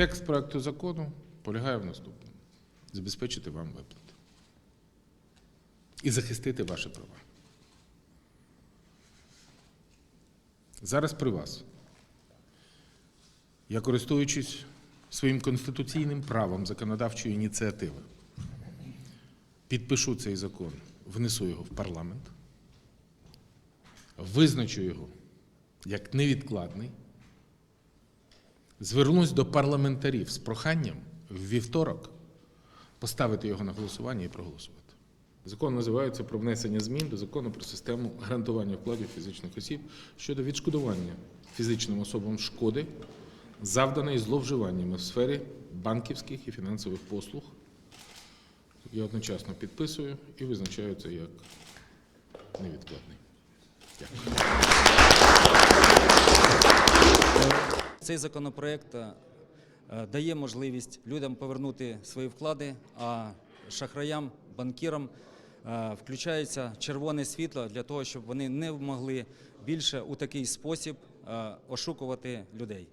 Текст проекту закону полягає в наступному: забезпечити вам виплати і захистити ваші права. Зараз при вас. Я користуючись своїм конституційним правом законодавчої ініціативи, підпишу цей закон, внесу його в парламент, визначу його як невідкладний, звернусь до парламентарів з проханням в вівторок поставити його на голосування і проголосувати. Закон називається про внесення змін до закону про систему гарантування вкладів фізичних осіб щодо відшкодування фізичним особам шкоди, завданої зловживаннями в сфері банківських і фінансових послуг. Я одночасно підписую і визначаю це як невідкладний. Дякую. Цей законопроект е, дає можливість людям повернути свої вклади, а шахраям, банкірам е, включається червоне світло для того, щоб вони не могли більше у такий спосіб е, ошукувати людей.